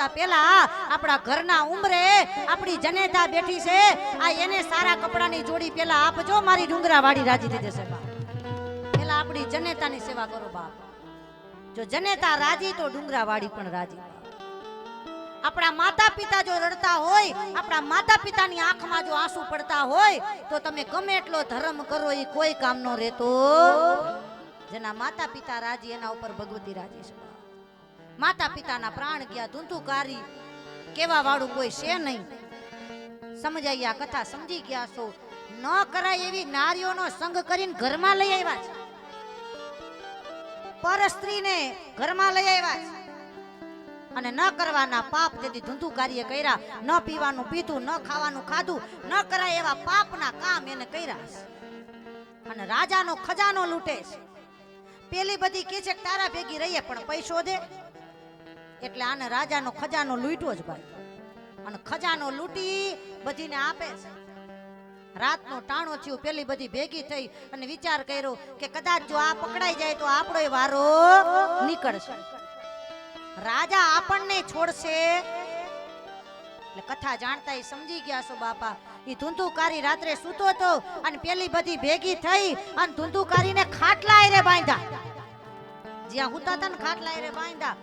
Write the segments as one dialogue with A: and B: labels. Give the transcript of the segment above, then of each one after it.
A: આવતા પહેલા આપણા ઘરના ઉંમરે આપણી જનેતા બેઠી છે. આ એને સારા કપડાની જોડી પહેલા આપજો, મારી ડુંગરા વાડી રાજી થઈ જશે બાપ. પેલા આપણી જનેતાની સેવા કરો બાપ. જો જનેતા રાજી તો ડુંગરા વાડી પણ રાજી. આપણા માતા પિતા જો રડતા હોય, આપણા માતા પિતાની આંખમાં જો આંસુ પડતા હોય, તો તમે ગમે એટલો ધર્મ કરો એ કોઈ કામનો રહેતો. જેના માતા પિતા રાજી, એના ઉપર ભગવતી રાજી છે માતા પિતાના પ્રાણ ગયા, ધૂંધુકારી. કેવા વાળું કોઈ છે નહીં. સમજાઈ આ કથા સમજી ગયા છો ન કરાય એવી નારીઓનો સંગ કરીને ઘરમાં લઈ આવ્યા છે. પર સ્ત્રીને ઘરમાં લઈ આવ્યા છે. અને ન કરવાના પાપ તેથી ધૂંધુકારીએ કર્યા. ન પીવાનું પીધું, ન ખાવાનું ખાધું, ન કરાય એવા પાપના કામ એને કર્યા છે. અને રાજાનો ખજાનો લૂંટે છે. પેલી બધી કે છે તારા ભેગી રહીએ, પણ પૈસો દે. એટલે આને રાજાનો ખજાનો લૂંટ્યો જ ભાઈ. અને ખજાનો લૂંટી બધીને આપે છે. રાતનો ટાણો થયું, પેલી બધી ભેગી થઈ અને વિચાર કર્યો કે કદાચ જો આ પકડાઈ જાય તો આપણો વારો નીકળશે. રાજા આપણને છોડશે. એટલે કથા જાણતા એ સમજી ગયા છો બાપા. એ ધૂંધુકારી રાત્રે સૂતો હતો અને પેલી બધી ભેગી થઈ અને ધૂંધુકારીને ખાટલા રે બાંધ્યા. જ્યાં હુતા હતા ને ખાટલા રે બાંધ્યા.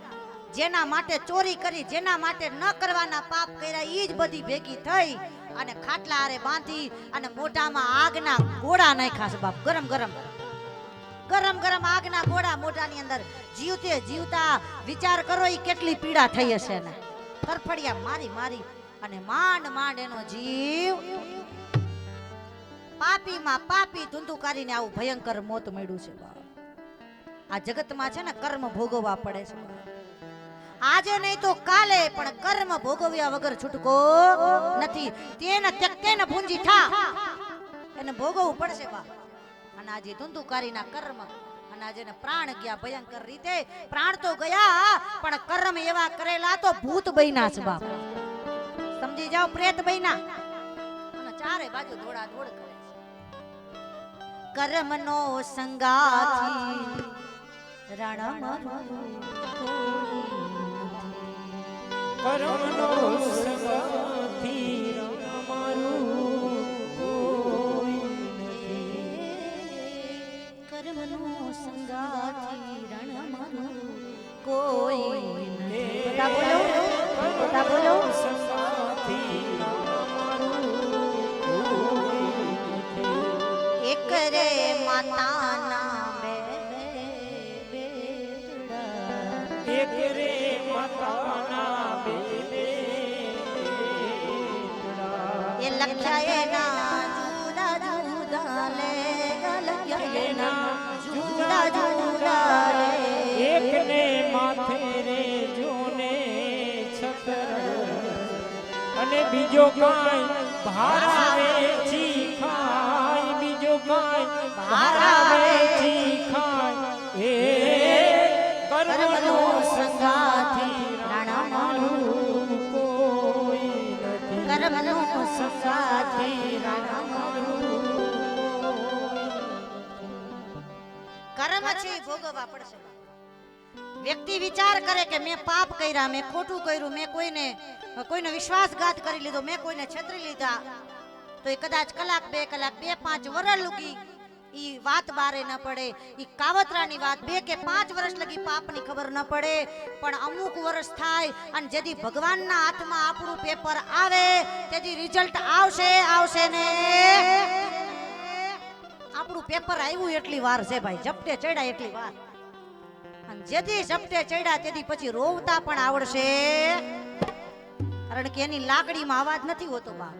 A: જેના માટે ચોરી કરી, જેના માટે ન કરવાના પાપ કર્યા ઈ જ બધી ભેગી થઈ અને ખાટલા આરે બાંધી અને મોઢામાં આગના ગોળા નાખ્યા છે બાપ ગરમ ગરમ ગરમ ગરમ આગના ગોળા મોઢાની અંદર જીવતે જીવતા વિચાર કરો એ કેટલી પીડા થઈ હશે ને ફરફડિયા મારી મારી અને માંડ માંડ એનો જીવ પાપીમાં પાપી ધુંધુકારીને આવું ભયંકર મોત મળ્યું છે. આ જગતમાં છે ને કર્મ ભોગવવા પડે છે. આજે નહીં તો કાલે, પણ કર્મ ભોગવ્યા વગર છૂટકો નથી. તેને ત્યક્તેન ભૂંજી ઠા. એને ભોગવવું પડશે બા. અને આજે ધુંધુકારીના કર્મ, અને આજે પ્રાણ ગયા ભયંકર રીતે. પ્રાણ તો ગયા, પણ કર્મ એવા કરેલા તો ભૂત બન્યા છે બાપ. સમજી જાઓ, પ્રેત બન્યા. અને ચારે બાજુ દોડા દોડ કરે કર્મનો સંગાથી રણમરું
B: કર્મનો સંગથી અમારું કોઈ નથી.
A: કર્મનો સંગાથી કોઈ નથી. બોલો બોલો.
B: અને બીજો કાંઈ ભારાવે છી ખાય, બીજો કાંઈ ભારાવે છી ખાય. એ કર્મનો સંગાથી
A: રાણા
B: મારું કોઈ નથી.
A: કર્મનો સંગાથી રાણા કર્મ છે, ભોગવવા પડશે. વ્યક્તિ વિચાર કરે કે મેં પાપ કર્યા, મેં ખોટું કર્યું, મેં કોઈને, કોઈનો વિશ્વાસઘાત કરી લીધો, મેં કોઈને છેતરી લીધા, તો એ કદાચ કલાક બે કલાક બે, પાંચ વર્ષ લૂકી ઈ વાત બારે ન પડે. ઈ કાવતરાની વાત બે કે પાંચ વર્ષ લગી પાપની ખબર ન પડે. પણ અમુક વર્ષ થાય અને જેથી ભગવાનના હાથમાં આપણું પેપર આવે, તેથી રિઝલ્ટ આવશે આવશે ને. આપણું પેપર આવ્યું એટલી વાર છે ભાઈ, ઝપટે ચડ્યા એટલી વાર. જેથી ઝપટે ચડ્યા તેથી પછી રોવતા પણ આવડશે. કારણ કે એની લાકડીમાં અવાજ નથી હોતો બા.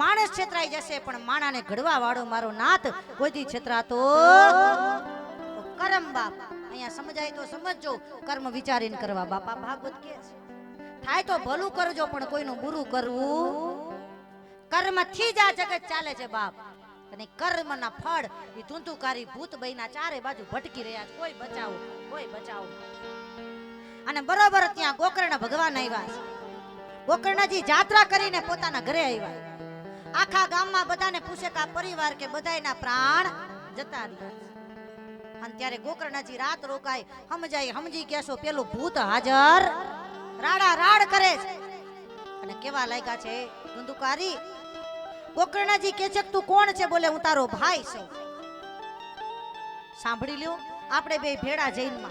A: માણસ છેતરાઈ જશે, પણ માણાને ઘડવા વાળો મારો નાથ કોઈથી છેતરાતો? કરમ બાપ. અહીંયા સમજાય તો સમજજો, કર્મ વિચારીને કરવા બાપા. ભાગવત કે છે? થાય તો ભલું કરજો, પણ કોઈનું બુરું કરવું કર્મથી જ આ જગત ચાલે છે બાપ. અને કર્મના ફળ એ ધૂંધુકારી ભૂત બહીના ચારે બાજુ ભટકી રહ્યા કોઈ બચાવો. કોઈ બચાવ. અને બરોબર ત્યાં ગોકર્ણ ભગવાન આવ્યા છે. ગોકર્ણજી જાત્રા કરીને પોતાના ઘરે આવ્યા આખા ગામમાં બધાને પૂછે કે પરિવાર કે બધાયના પ્રાણ જતા રહ્યા અને ત્યારે ગોકર્ણજી રાત રોકાય સમજાય સમજી કેશો પેલું ભૂત હાજર રાડા રાડ કરે છે. અને કેવા લાગ્યા છે, ધુંધુકારી, ગોકર્ણજી કે છે તું કોણ છે? બોલે, હું તારો ભાઈ છું. સાંભળી લ્યો આપણે બે ભેડા જૈનમાં.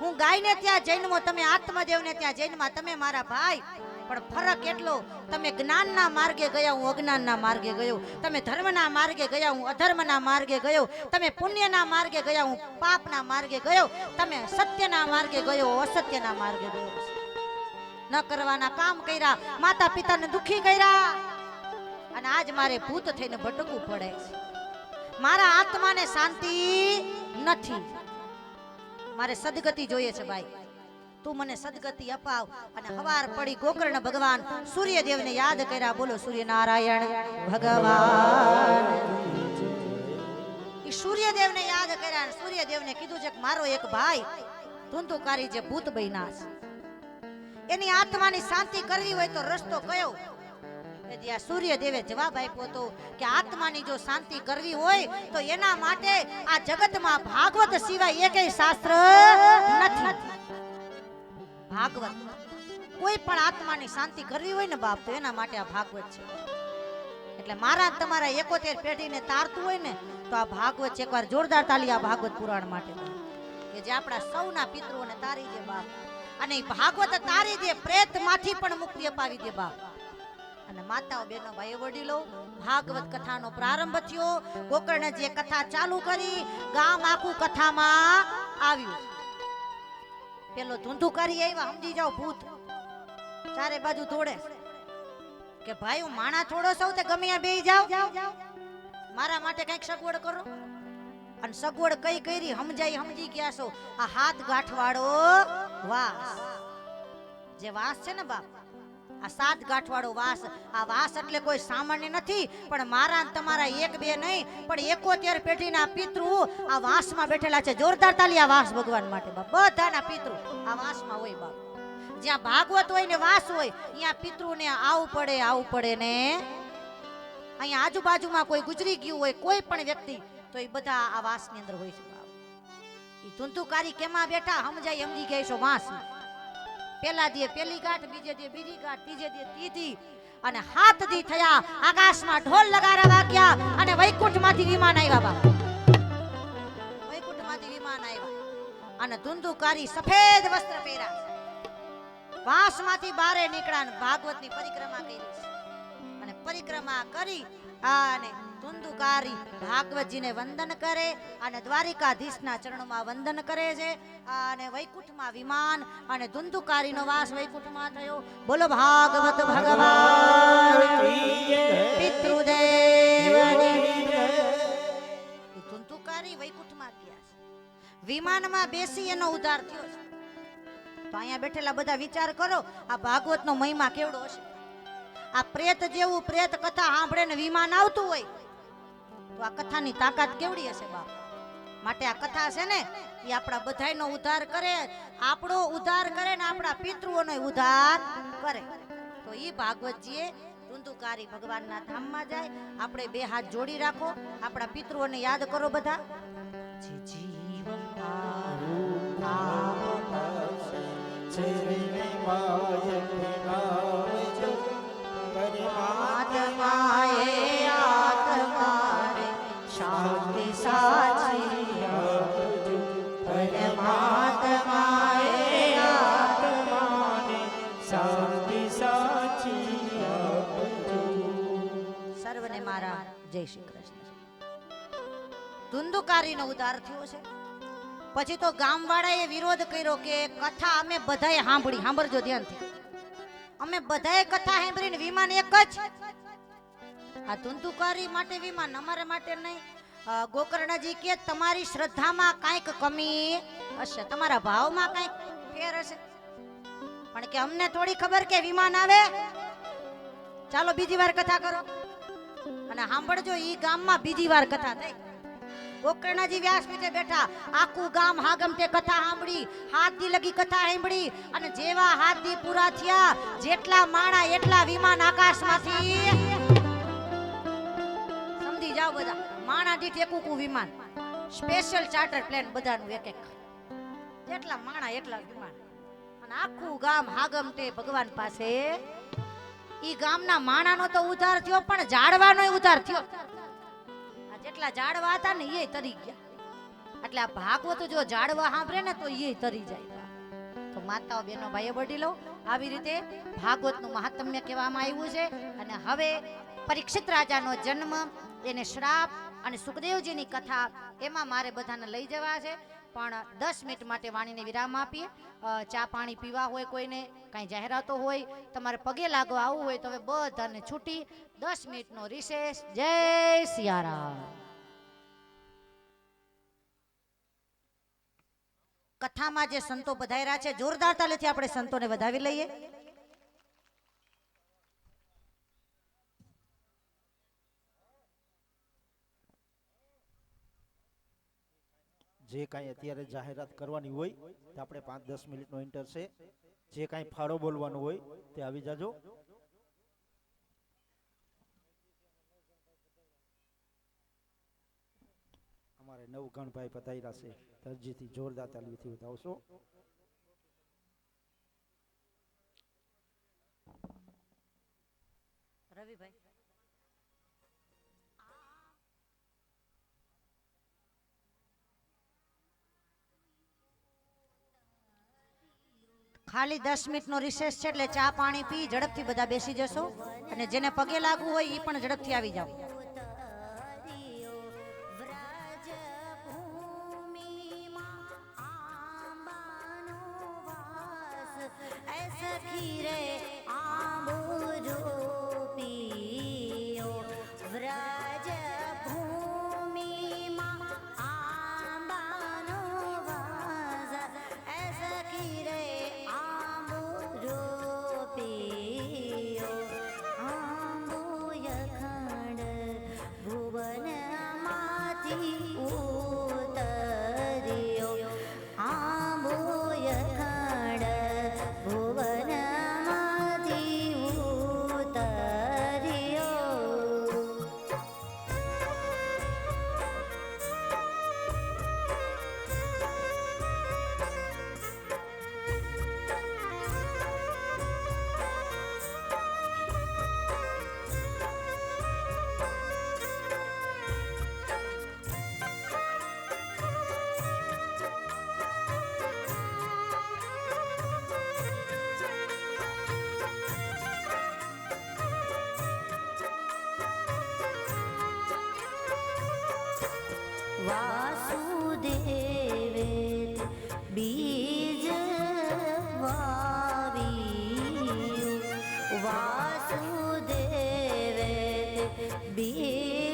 A: હું ગાયને ત્યાં જૈનમાં, તમે આત્મદેવને ત્યાં જૈનમાં, તમે મારા ભાઈ. પણ ફરક એટલો, તમે જ્ઞાનના માર્ગે ગયા, હું અજ્ઞાનના માર્ગે ગયો. તમે ધર્મના માર્ગે ગયા, હું અધર્મના માર્ગે ગયો. તમે પુણ્યના માર્ગે ગયા, હું પાપના માર્ગે ગયો. તમે સત્યના માર્ગે ગયો અસત્યના માર્ગે ગયો. ન કરવાના કામ કર્યા માતા પિતાને દુખી કર્યા. અને આજ મારે ભૂત થઈને ભટકવું પડે છે. મારા આત્માને શાંતિ નથી. મારે સદગતિ જોઈએ છે ભાઈ. તું મને સદગતિ અપાવ અને હવાર પડી ગોકર્ણ ભગવાન સૂર્યદેવને યાદ કર્યા. બોલો સૂર્યનારાયણ ભગવાન. સૂર્યદેવને યાદ કર્યા સૂર્યદેવને કીધું છે કે મારો એક ભાઈ ધૂંધુકારી જે ભૂત બન્યા છે. એની આત્માની શાંતિ કરવી હોય તો રસ્તો કયો? આ સૂર્યદેવે જવાબ આપ્યો હતો કે આત્માની જો શાંતિ કરવી હોય, તો એના માટે આ જગતમાં ભાગવત સિવાય એકેય શાસ્ત્ર નથી. ભાગવત. કોઈ પણ આત્માની શાંતિ કરવી હોય ને બાપ, તો એના માટે આ ભાગવત છે. એટલે મારા તમારા એકોતેર પેઢીને તારતું હોય ને, તો આ ભાગવત છે. એકવાર જોરદાર તાલી આ ભાગવત પુરાણ માટે. કે જે આપણા સૌના પિતૃઓને તારી દે બાપ. અને ભાગવત તારી દે પ્રેતમાંથી પણ મુક્તિ અપાવી દે બાપ. અને માતાઓ બેનો ભાઈ વડીલો ભાગવત કથાનો પ્રારંભ થયો. જે કથા ચાલુ કરી, ગામ આખું કથામાં આવ્યું. પેલો ધૂંધુકારી આવ્યા, સમજી જાઓ, ભૂત. ચારે બાજુ દોડે. કે ભાઈ હું માણા થોડો સૌ તે ગમે બેહી જાવ મારા માટે કંઈક સગવડ કરો. અને સગવડ કઈ કરી, સમજાઈ, સમજી ગયા છો. આ હાથ ગાંઠવાળો વાસ. જે વાસ છે ને બાપ આ સાત ગાંઠવાળો વાસ, આ વાસ એટલે કોઈ સામાન્ય નથી, પણ મારા તમારા એક બે નહીં, પણ એકોતેર પેઢીના પિતૃ આ વાસમાં બેઠેલા છે. જોરદાર તાલી આ વાસ ભગવાન માટે બધાના પિતૃ આ વાસમાં હોય બાપ. જ્યાં ભાગવત હોય ને વાસ હોય, ત્યાં પિતૃને આવું પડે આવું પડે ને. અહીંયા આજુબાજુમાં કોઈ ગુજરી ગયું હોય, કોઈ પણ વ્યક્તિ, તો એ બધા આ વાસની અંદર હોય છે બાપ. એ ધુંધુકારી કેમાં બેઠા, સમજાય સમજી ગયા છો વાસમાં. પેલા દે પેલી ગાંઠ, બીજે દે બીજી ગાંઠ, ત્રીજે દે ત્રીજી. અને હાથ દી થયા, આકાશમાં ઢોલ લગારા વાગ્યા અને વૈકુંઠમાંથી વિમાન આવ્યા બાપા. વૈકુંઠમાંથી વિમાન આવ્યા. અને ધુંધુકારી સફેદ વસ્ત્ર પહેર્યા વાંસમાંથી બારે નીકળ્યા અને ભાગવતની પરિક્રમા કરી અને પરિક્રમા કરી અને ધુંધુકારી ભાગવતજીને વંદન કરે અને દ્વારિકાધીશના ચરણોમાં વંદન કરે છે. અને વૈકુંઠમાં વિમાન અને ધુંધુકારીનો વાસ વૈકુંઠમાં થયો. બોલો ભાગવત ભગવાન પિતૃદેવની. એ ધુંધુકારી વૈકુંઠમાં ગયા છે. વિમાનમાં બેસી એનો ઉદ્ધાર થયો છે. તો અહીંયા બેઠેલા બધા વિચાર કરો આ ભાગવતનો મહિમા કેવડો હશે? આ પ્રેત જેવું પ્રેત કથા સાંભળે ને વિમાન આવતું હોય તો આ કથાની તાકાત કેવડી હશે બાપ? માટે આ કથા છે ને, એ આપણા બધાયનો ઉદ્ધાર કરે, આપણો ઉદ્ધાર કરે ને આપણા પિતૃઓનો ઉદ્ધાર કરે. તો એ ભાગવતજીએ ધુંધુકારી ભગવાનના ધામમાં જાય, આપણે બે હાથ જોડી રાખો, આપણા પિતૃઓને યાદ કરો બધા. જીવન ધુંધુકારીનો ઉદ્ધાર થયો છે. પછી તો ગામવાળાએ વિરોધ કર્યો કે કથા અમે બધાએ સાંભળી. સાંભળજો ધ્યાનથી. અમે બધાએ કથા સાંભળીને વિમાન એક જ આ ધુંધુકારી માટે વિમાન, અમારા માટે નહીં. ગોકર્ણજી કે તમારી શ્રદ્ધામાં કાંઈક કમી હશે, તમારા ભાવમાં કાંઈક ફેર હશે. પણ કે અમને થોડી ખબર કે વિમાન આવે? ચાલો બીજી વાર કથા કરો. અને સાંભળજો, ઈ ગામમાં બીજી વાર કથા થઈ. ગોકર્ણજી વ્યાસપીઠે બેઠા. આખું ગામ હાગમ તે કથા સાંભળી, હાથ દી લગી કથા સાંભળી અને જેવા હાથ દી પૂરા થયા, જેટલા માણા એટલા વિમાન આકાશમાંથી. સમજી જાઓ બધા, માણા દીઠ એક ઉકું વિમાન. સ્પેશિયલ ચાર્ટર પ્લેન બધાનું એક એક. જેટલા માણા, એટલા વિમાન. અને આખું ગામ હાગમ તે ભગવાન પાસે. ઈ ગામના માણાનો તો ઉધાર થયો, પણ ઝાડવાનો ઉધાર થયો. જેટલા ઝાડવા હતા ને એ તરી ગયા. એટલે આ ભાગવત જો ઝાડવા સાંભળે ને તો એ તરી જાય. તો માતાઓ બેનો ભાઈઓ વડીલો, આવી રીતે ભાગવતનું મહાત્મ્ય કહેવામાં આવ્યું છે. અને હવે પરીક્ષિત રાજાનો જન્મ, એને શ્રાપ અને સુખદેવજીની કથા, એમાં મારે બધાને લઈ જવા છે. પણ દસ મિનિટ માટે વાણીને વિરામ આપીએ. ચા પાણી પીવા હોય કોઈને, કાંઈ જાહેરાતો હોય, તમારે પગે લાગવા આવવું હોય તો હવે બધાને છૂટી દસ મિનિટનો રિસેસ જય સિયારામ. કથામાં જે સંતો પધાર્યા છે, જોરદાર તાલેથી આપણે સંતોને વધાવી લઈએ.
C: જે કાંઈ અત્યારે જાહેરાત કરવાની હોય, તે આપણે પાંચ દસ મિનિટનો ઇન્ટર છે. જે કાંઈ ફાળો બોલવાનો હોય, તે આવી જાજો. અમારે નવ ગણભાઈ પતાયરા છે. તરજીથી જોરદાર તાલીથી બતાવશો.
A: રવિભાઈ. ખાલી દસ મિનિટનો રિસેસ છે એટલે ચા પાણી પી, ઝડપથી બધા બેસી જશો. અને જેને પગે લાગવું હોય એ પણ ઝડપથી આવી જાઓ.
D: વાસુદેવે બીજ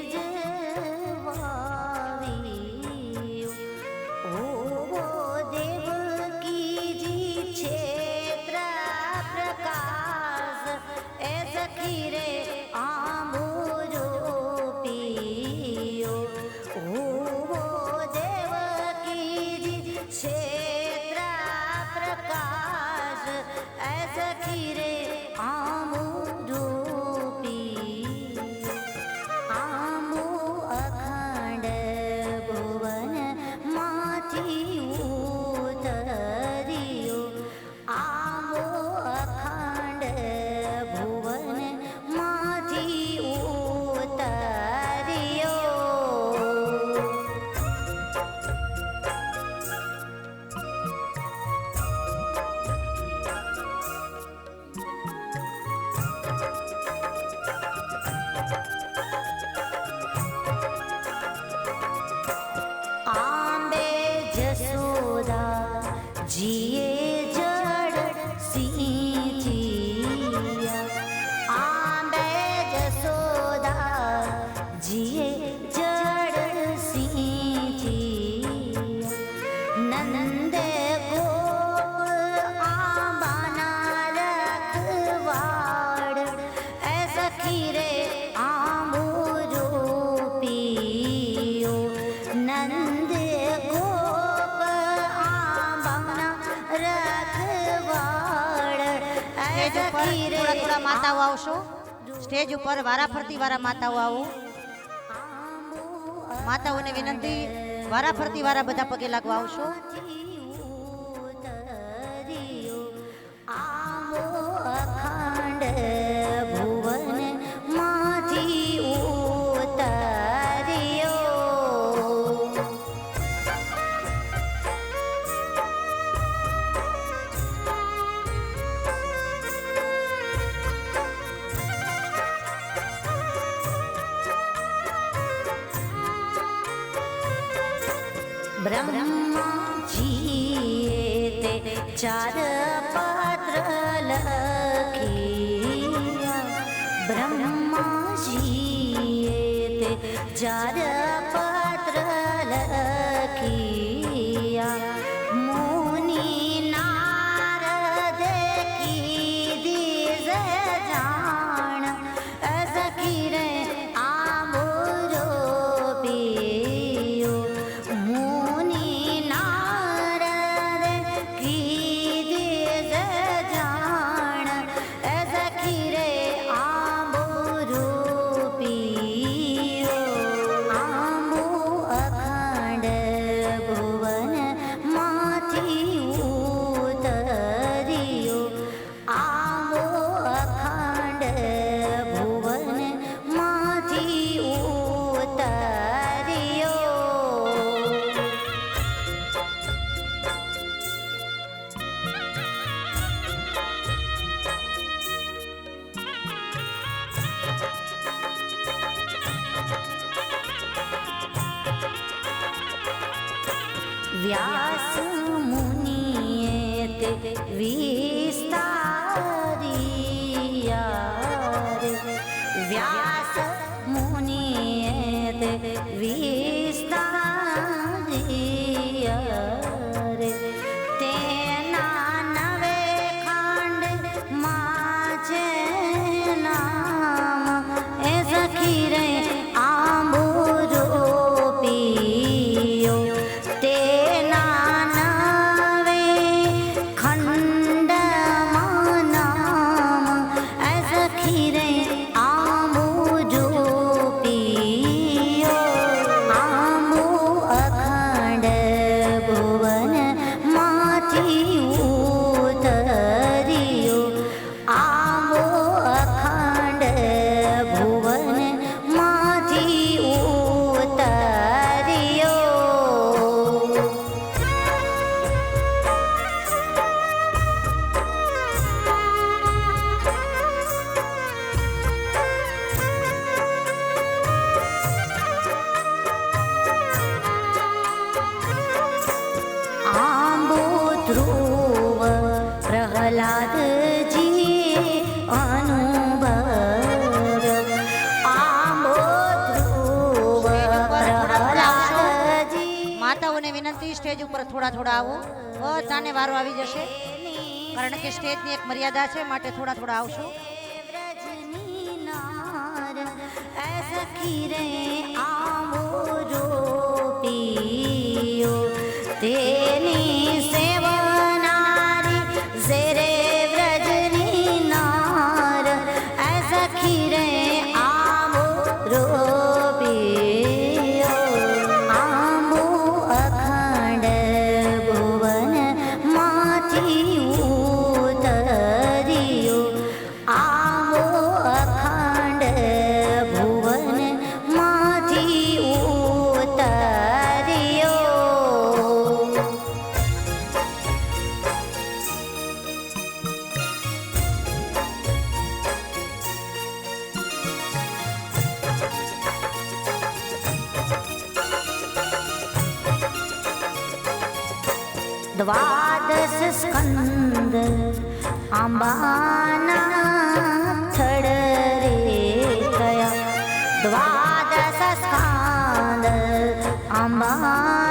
A: થોડા માતાઓ આવશો. સ્ટેજ ઉપર વારાફરતી વારા માતાઓ આવો. માતાઓને વિનંતી વારાફરતી વારા બધા પગે લાગવા આવશો.
D: 骄傲 વ્યાસ મુનિએ તે
A: વી મર્યાદા છે માટે થોડા થોડા આવશું.
D: ખીરે આવો દ્વાદશ સ્કંદ આંબાના થડ રે કયા દ્વાદશ સ્કંદ આંબા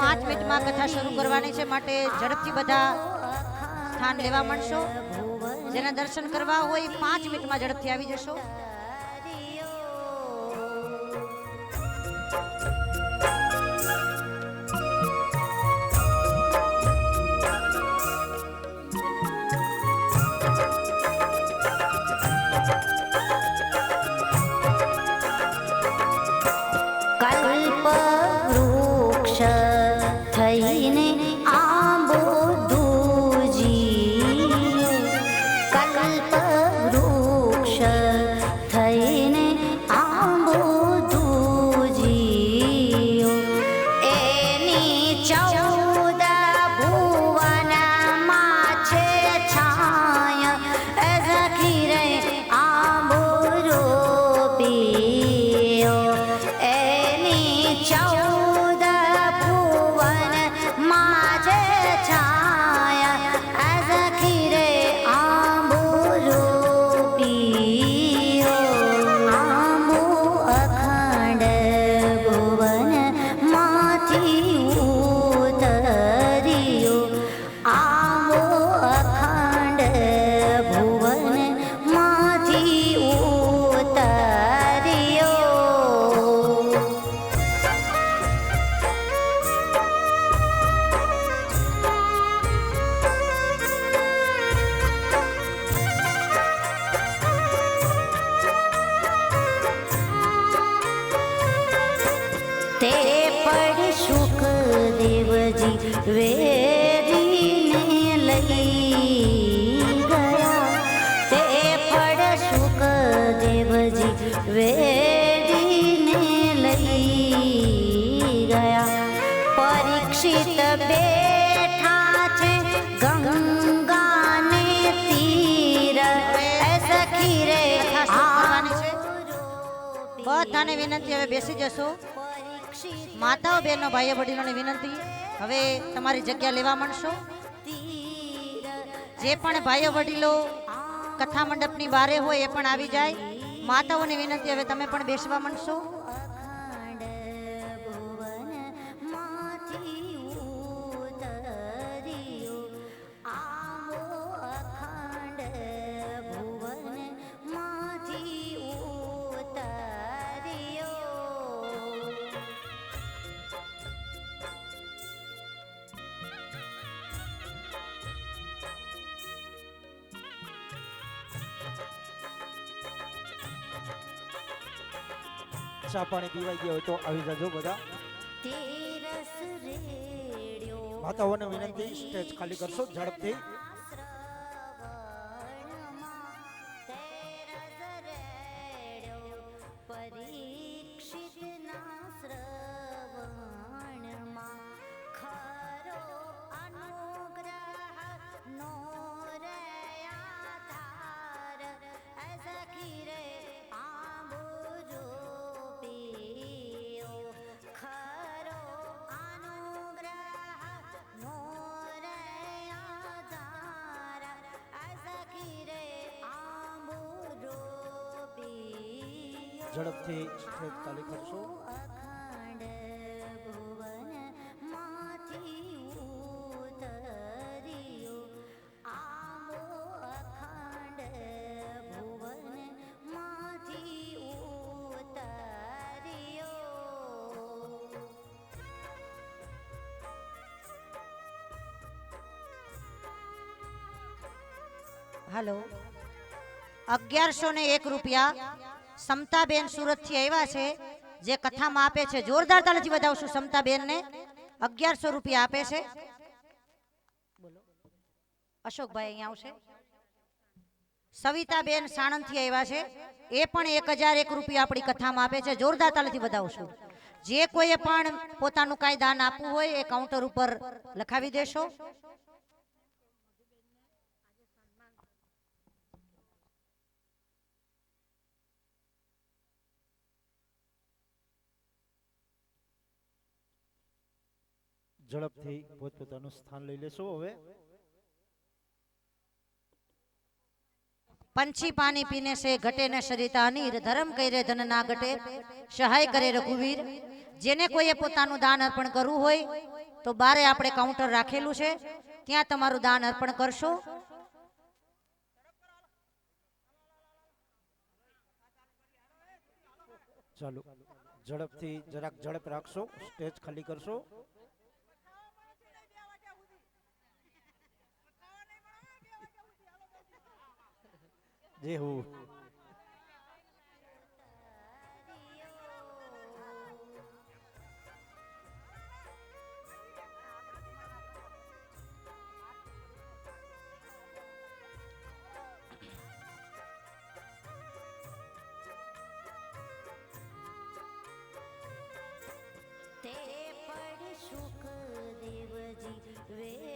A: પાંચ મિનિટમાં કથા શરૂ કરવાની છે માટે ઝડપથી બધા સ્થાન લેવા માંડશો. જેના દર્શન કરવા હોય પાંચ મિનિટમાં ઝડપથી આવી જશો.
D: કલ્પ
A: માતાઓ, બહેનો, ભાઈઓ, વડીલોને વિનંતી. હવે તમારી જગ્યા લેવા માંડશો. જે પણ ભાઈઓ, વડીલો કથા મંડપની બારે હોય એ પણ આવી જાય. માતાઓની વિનંતી, હવે તમે પણ બેસવા માંડશો.
C: ચા પાણી પીવાઈ ગયા હોય તો આવી જજો બધા.
D: વાતાવરણ
C: માતાઓને વિનંતી સ્ટેજ ખાલી કરશો ઝડપથી.
D: અખંડ ભુવનમાંથી ઉતર્યો
A: હાલો અગિયારસો ને એક રૂપિયા. સમતાબેન સુરતથી આવ્યા છે, જે કથામાં આપે છે, જોરદાર તાળીથી વધાવશું સમતાબેન ને અગિયારસો રૂપિયા આપે છે. અશોકભાઈ અહીંયા આવશે. સવિતાબેન સાણંદથી આવ્યા છે, એ પણ એક હજાર એક રૂપિયા આપણી કથામાં આપે છે, જોરદાર તાળીથી વધાવશું. જે કોઈએ પણ પોતાનું કાંઈ દાન આપવું હોય, એ કાઉન્ટર ઉપર લખાવી દેશો.
C: ઝડપથી પોતપોતાનું સ્થાન લઈ લેશો હવે.
A: પંછી પાણી પીને સે ઘટે ને સરિતા અનીર ધર્મ કરે ધન ના ઘટે સહાય કરે રઘુવીર. જેને કોઈએ પોતાનું દાન અર્પણ કરવું હોય તો બારે આપણે કાઉન્ટર રાખેલું છે. ત્યાં તમારું દાન અર્પણ કરશો.
C: ચાલો ઝડપથી જરાક ઝડપ રાખશો સ્ટેજ ખાલી કરશો. જે હું
D: તે પડ સુખ દેવજી વેરીને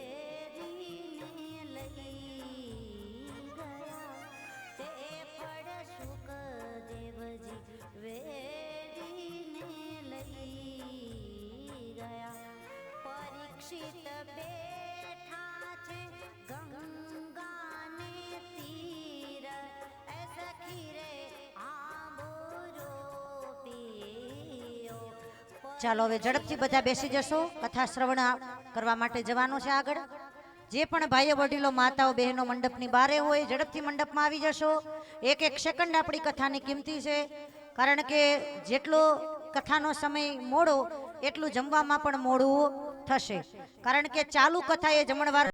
D: પરીક્ષિત બેઠા છે ગંગાને તીર. એ સખી રે
A: ચાલો, હવે ઝડપથી બધા બેસી જશો. કથા શ્રવણ કરવા માટે જવાનું છે આગળ. જે પણ ભાઈઓ, વડીલો, માતાઓ, બહેનો મંડપની બારે હોય, ઝડપથી મંડપમાં આવી જશો. એક એક સેકન્ડ આપણી કથાની કિંમતી છે. કારણ કે જેટલો કથાનો સમય મોડો, એટલું જમવામાં પણ મોડું થશે. કારણ કે ચાલુ કથા એ જમણવાર